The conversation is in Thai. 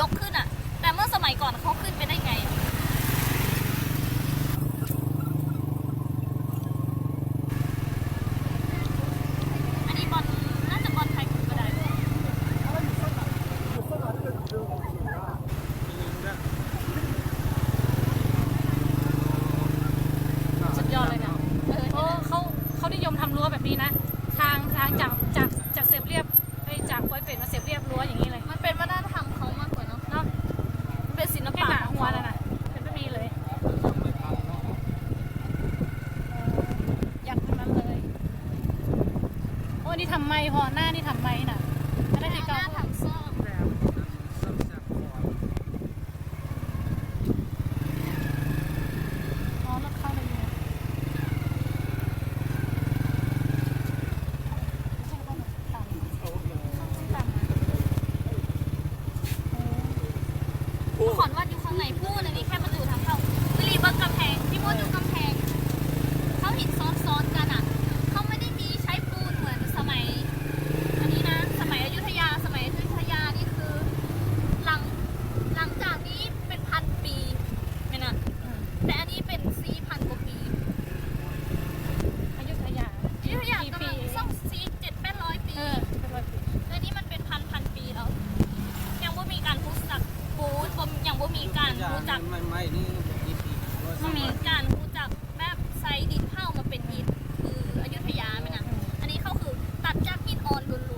ยกขึ้นอะแต่เมื่อสมัยก่อนเขาขึ้นไปได้ไงทำรั้วแบบนี้นะทางทางจากจากจากเสียบเรียบไปจากปอยเป็ดมาเสียบเรียบรั้วอย่างนี้เลย นี่ทำไมพอหน้านี่ทำไมน่ะไม่ได้หที่น้าเก่าถังซ่อมอ๋อแล้วเข้าเลยเนี่ยใช่เข้ามาต่ำต่ำนะโอ้ขอนวัดอยู่ข้างในพูดอันนี้แค่ประตูทางเข้าวิลีเบิร์กำแพงพี่มดดูกำแพงเขาหินซ้อนๆกันอะ เขาไม่ได้มีใช้ปูนเหมือนสมัย อันนี้นะ สมัยอยุธยา สมัยอยุธยานี่คือ หลัง หลังจากนี้เป็นพันปีไม่นะ อืม แต่อันนี้เป็นสี่พันกว่าปี อยุธยา อยุธยา กี่ กำ ปี ลังซ่อมซีเจ็ดแปดร้อยปี เออเป็นร้อยปี แต่นี่มันเป็นพันพันปีแล้ว ยังบ่มีการรู้จักปูน บ่ยังบ่มีการรู้จักไม่ไม่นี่กี่ปีมันมีการรู้จักแบบใส่ดินเข้ามาเป็นอิฐคืออยุธยาไหมนะอันนี้เขาคือตัดจากหินอ่อนล้วน